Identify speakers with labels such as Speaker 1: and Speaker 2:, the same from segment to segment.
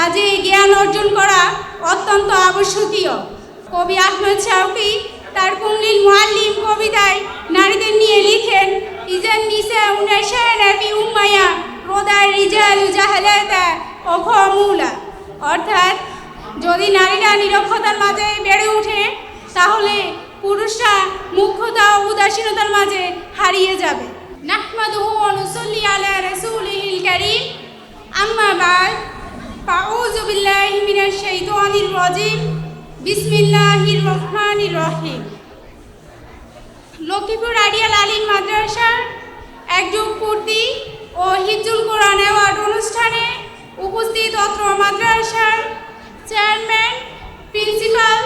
Speaker 1: কাজে জ্ঞান অর্জন করা অত্যন্ত আবশ্যকীয়। কবি আহমেদ শাউকি তার কুমলিল মুআল্লিম কবিতায় নারীদের নিয়ে লিখেন, ইজান নিসা উনাশানা ফি উম্মায়া রোদার রিজালু জাহালাতা ও খমুলা অর্থাৎ, যদি নারীরা নিরক্ষতার মাঝে বেড়ে ওঠে, তাহলে পুরুষরা মুখ্যতা ও উদাসীনতার মাঝে হারিয়ে যাবে। নাহমাদুহু ওয়া নুসাল্লি আলা রাসূলিহিল কারীম। আম্মা বাদ আউযু বিল্লাহি মিনাশ শাইতানির রাজিম। বিসমিল্লাহির রহমানির রহিম। লক্ষ্মীপুর আড়িয়াল আলিম মাদ্রাসার একযুগ পূর্তি ও হিজুল কোরআন অ্যাওয়ার্ড অনুষ্ঠানে উপস্থিত অত্র মাদ্রাসার চেয়ারম্যান, প্রিন্সিপাল,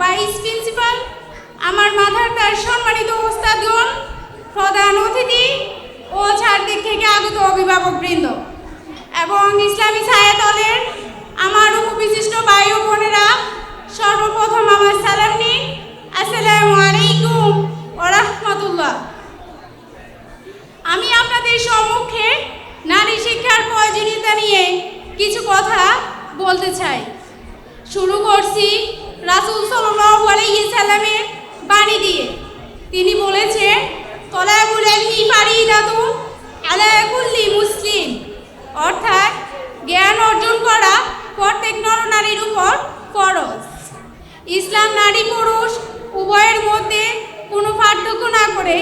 Speaker 1: ভাইস প্রিন্সিপাল, আমার মাথার তার সম্মানিত ওস্তাদগণ প্রধান অতিথি ও চারদিক থেকে আগত অভিভাবকবৃন্দ। এবং ইসলামী ছায়াতলের আমার উপবিশিষ্ট ভাই ও বোনেরা, সর্বপ্রথম আমার সালাম নিন আসসালামু আলাইকুম ও রাহমাতুল্লাহ। আমি আপনাদের সম্মুখে নারী শিক্ষার প্রয়োজনীয়তা নিয়ে কিছু কথা বলতে চাই। শুরু করছি রাসূল সাল্লাল্লাহু আলাইহি সাল্লামের বাণী দিয়ে। তিনি বলেছেন, তলাবুল ইলমি ফারিদাতু আলা কুল্লি মুসলিম। অর্থাৎ জ্ঞান অর্জন করা প্রত্যেক নরনারীর উপর ফরজ। ইসলাম নারী পুরুষ উভয়ের মধ্যে কোনো পার্থক্য না করে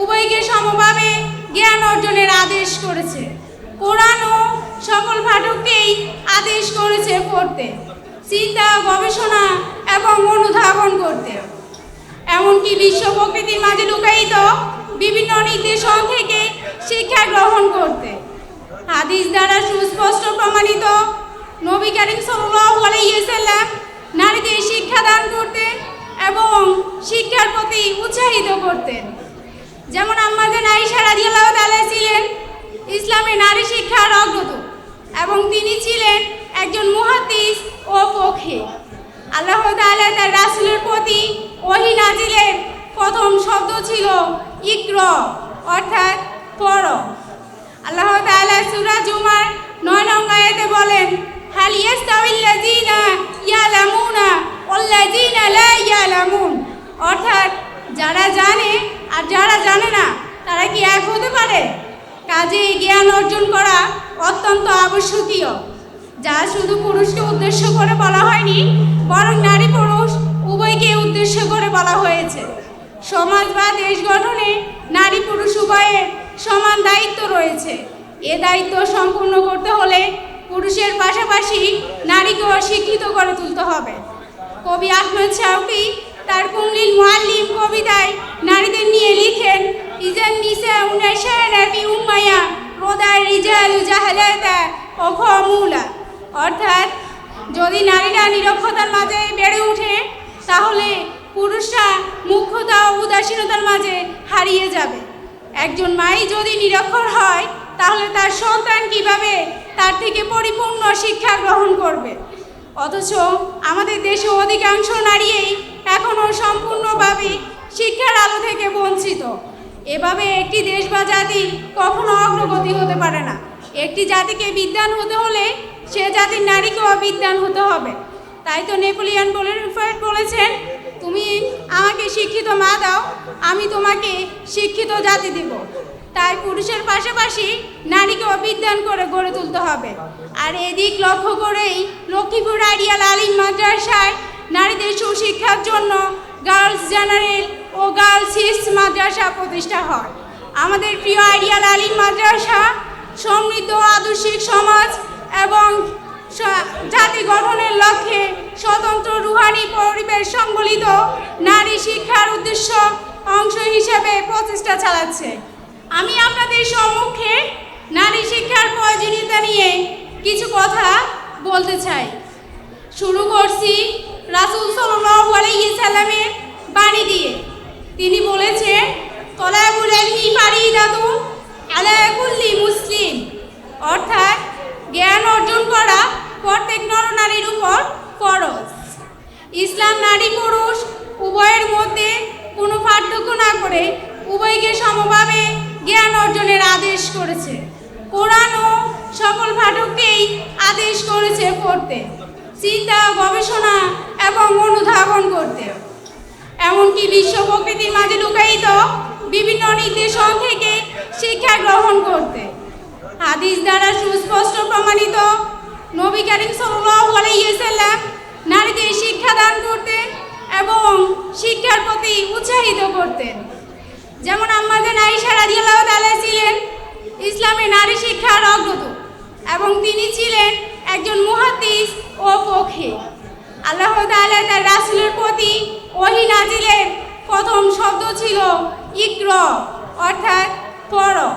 Speaker 1: উভয়কে সমভাবে জ্ঞান অর্জনের আদেশ করেছে। কোরআনও সকল পাঠককেই আদেশ করেছে পড়তে, চিন্তা, গবেষণা এবং অনুধাবন করতে। এমনকি বিশ্ব প্রকৃতির মাঝে লুকায়িত বিভিন্ন নির্দেশন থেকে শিক্ষা গ্রহণ করতে। হাদিস দ্বারা সুস্পষ্ট প্রমাণিত। নবী করিম সাল্লাম নারীদের শিক্ষা দান করতেন এবং শিক্ষার প্রতি উৎসাহিত করতেন। যেমন আমাদের আয়েশা রাদিয়াল্লাহু তাআলা ছিলেন ইসলামে নারী শিক্ষার অগ্রত এবং তিনি ছিলেন একজন মুহাদ্দিস ও পক্ষে। আল্লাহ তাআলা তার রাসূলের প্রতি ওহী নাজিলের প্রথম শব্দ ছিল ইকর, অর্থাৎ পড়ো আল্লাহ তাআলা সূরা জুমার 9 নং আয়াতে বলেন, হাল ইয়াস্তাউিল্লাযীনা ইয়ালামুনা ওয়াল্লাযীনা লা ইয়ালামুন? অর্থাৎ, যারা জানে আর যারা জানে না, তারা কি এক হতে পারে? কাজে জ্ঞান অর্জন করা অত্যন্ত আবশ্যকীয়। যা শুধু পুরুষকে উদ্দেশ্য করে বলা হয়নি, বরং নারী পুরুষ উভয়কে উদ্দেশ্য করে বলা হয়েছে। সমাজ বা দেশ গঠনে সমান দায়িত্ব রয়েছে। এ দায়িত্ব সম্পূর্ণ করতে হলে পুরুষের পাশাপাশি নারীকেও শিক্ষিত করে তুলতে হবে। কবি আহমেদ শাউকি তার কুমলিল মুআল্লিম কবিতায় নারীদের নিয়ে লিখেন, ইজান নিসা উনাশানা ফি উম্মায়া রোদার রিজালু জাহালাতা ও খমুলা অর্থাৎ, যদি নারীরা নিরক্ষতার মাঝে বেড়ে ওঠে, তাহলে পুরুষরা মুখ্যতা ও উদাসীনতার মাঝে হারিয়ে যাবে। একজন মাই যদি নিরক্ষর হয়, তাহলে তার সন্তান কীভাবে তার থেকে পরিপূর্ণ শিক্ষা গ্রহণ করবে? অথচ আমাদের দেশে অধিকাংশ নারীই এখনও সম্পূর্ণভাবে শিক্ষার আলো থেকে বঞ্চিত। এভাবে একটি দেশ বা জাতি কখনো অগ্রগতি হতে পারে না। একটি জাতিকে বিদ্যান হতে হলে সে জাতির নারীকেও বিদ্যান হতে হবে। তাই তো নেপোলিয়ান বলেছেন তুমি আমাকে শিক্ষিত মা দাও, আমি তোমাকে শিক্ষিত জাতি দেব। তাই পুরুষের পাশাপাশি নারীকেও বিদ্যান করে গড়ে তুলতে হবে। আর এদিক লক্ষ্য করেই লক্ষ্মীপুর আইডিয়াল আলিম মাদ্রাসায় নারীদের সুশিক্ষার জন্য গার্লস জেনারেল ও গার্লস হিস মাদ্রাসা প্রতিষ্ঠা হয়। আমাদের প্রিয় আইডিয়াল আলিম মাদ্রাসা সমৃদ্ধ আদর্শিক সমাজ এবং জাতি গঠনের লক্ষ্যে স্বতন্ত্র রুহানি পরিবেশ সংবলিত নারী শিক্ষার উদ্দেশ্য অংশ হিসেবে প্রচেষ্টা চালাচ্ছে। আমি আপনাদের সম্মুখে নারী শিক্ষার প্রয়োজনীয়তা নিয়ে কিছু কথা বলতে চাই। শুরু করছি রাসুল সাল্লাল্লাহু আলাইহি সাল্লামের বাণী দিয়ে। তিনি বলেছেন মুসলিম। অর্থাৎ জ্ঞান অর্জন করা নরনারীর উপর ফরজ ইসলাম নারী পুরুষ উভয়ের মধ্যে কোনো পার্থক্য না করে উভয়কে সমভাবে জ্ঞান অর্জনের আদেশ করেছে। কোরআনও সকল পাঠককেই আদেশ করেছে পড়তে, চিন্তা, গবেষণা এবং অনুধাবন করতে। এমনকি বিশ্ব প্রকৃতির মাঝে লুকায়িত বিভিন্ন নির্দেশন থেকে শিক্ষা গ্রহণ করতে। হাদিস দ্বারা সুস্পষ্ট প্রমাণিত নবী করিম সাল্লাম নারীদের শিক্ষা দান করতেন এবং শিক্ষার প্রতি উৎসাহিত করতেন। যেমন আমাদের আয়েশা রাদিয়াল্লাহু তাআলা ছিলেন ইসলামে নারী শিক্ষার অগ্রদূত এবং তিনি ছিলেন একজন মুহাদ্দিস ও পক্ষে আল্লাহ তাআলা তার রাসূলের প্রতি ওহী নাজিলের প্রথম শব্দ ছিল ইকর, অর্থাৎ পড়ো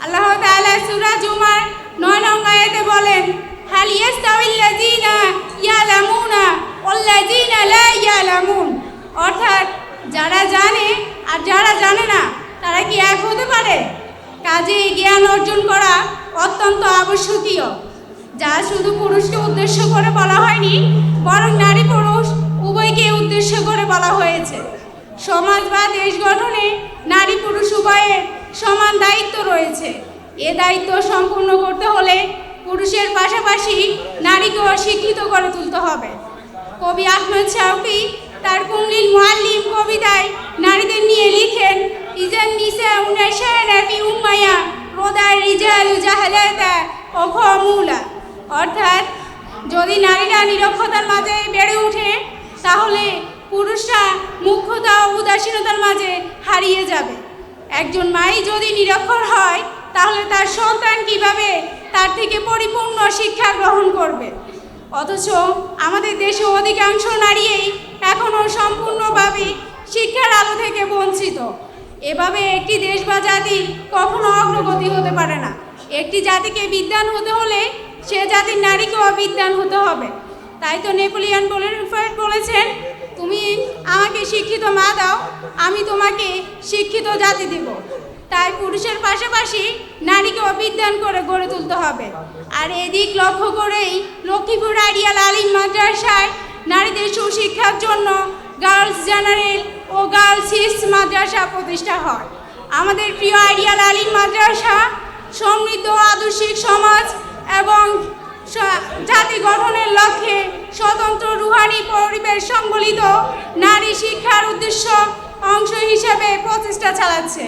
Speaker 1: আল্লাহ তাআলা সূরা জুমার 9 নং আয়াতে বলেন হাল ইয়াস্তাউিল্লাযীনা ইয়ালামুনা ওয়াল্লাযীনা লা ইয়ালামুন অর্থাৎ যারা জানে আর যারা জানে না, তারা কি এক হতে পারে? কাজে জ্ঞান অর্জন করা অত্যন্ত আবশ্যকীয়। যা শুধু পুরুষকে উদ্দেশ্য করে বলা হয়নি, বরং নারী পুরুষ উভয়কে উদ্দেশ্য করে বলা হয়েছে। সমাজ বা দেশ গঠনে নারী পুরুষ উভয়ের সমান দায়িত্ব রয়েছে। এ দায়িত্ব সম্পূর্ণ করতে হলে পাশাপাশি নারীকেও শিক্ষিত করে তুলতে হবে। কবি আহমেদ শাওকি তার কুমলিল মুআল্লিম কবিতায় নারীদের নিয়ে লিখেন, ইজান নিসা উনাশানা ফি উম্মায়া রোদার রিজালু জাহালাতা ও খমুলা অর্থাৎ, যদি নারীরা নিরক্ষতার মাঝে বেড়ে ওঠে, তাহলে পুরুষরা মুখ্যতা ও উদাসীনতার মাঝে হারিয়ে যাবে। একজন মাই যদি নিরক্ষর হয়, তাহলে তার সন্তান কীভাবে তার থেকে পরিপূর্ণ শিক্ষা গ্রহণ করবে। অথচ আমাদের দেশে অধিকাংশ নারীই এখনও সম্পূর্ণভাবে শিক্ষার আলো থেকে বঞ্চিত। এভাবে একটি দেশ বা জাতি কখনো অগ্রগতি হতে পারে না। একটি জাতিকে বিদ্যান হতে হলে সে জাতির নারীকেও বিদ্যান হতে হবে। তাই তো নেপোলিয়ন বোলেনফার্ট বলেছেন, তুমি আমাকে শিক্ষিত মা দাও, আমি তোমাকে শিক্ষিত জাতি দেব। তাই পুরুষের পাশাপাশি নারীকে বিদ্যান করে গড়ে তুলতে হবে। আর এদিক লক্ষ্য করেই লক্ষ্মীপুর আইডিয়াল আলিম মাদ্রাসায় নারীদের সুশিক্ষার জন্য গার্লস জেনারেল ও গার্লস হিস্ট মাদ্রাসা প্রতিষ্ঠা হয়। আমাদের প্রিয় আইডিয়াল আলিম মাদ্রাসা সমৃদ্ধ আদর্শিক সমাজ এবং জাতি গঠনের লক্ষ্যে স্বতন্ত্র রুহানি পরিবেশ সংবলিত নারী শিক্ষার উদ্দেশ্য অংশ হিসেবে প্রচেষ্টা চালাচ্ছে।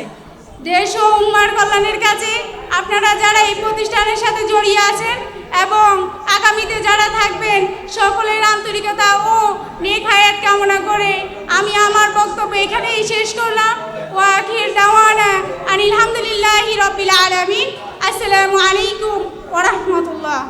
Speaker 1: দেশ ও উম্মার কল্যাণের কাছে আপনারা যারা এই প্রতিষ্ঠানের সাথে জড়িয়ে আছেন এবং আগামীতে যারা থাকবেন, সকলের আন্তরিকতা ও নেখায়াত কামনা করে আমি আমার বক্তব্য এখানেই শেষ করলাম। ও আখির দাওয়ানা আনিলামদুলিল্লাহ রবিল আলমী আসসালামু আলাইকুম ওরহমতুল্লাহ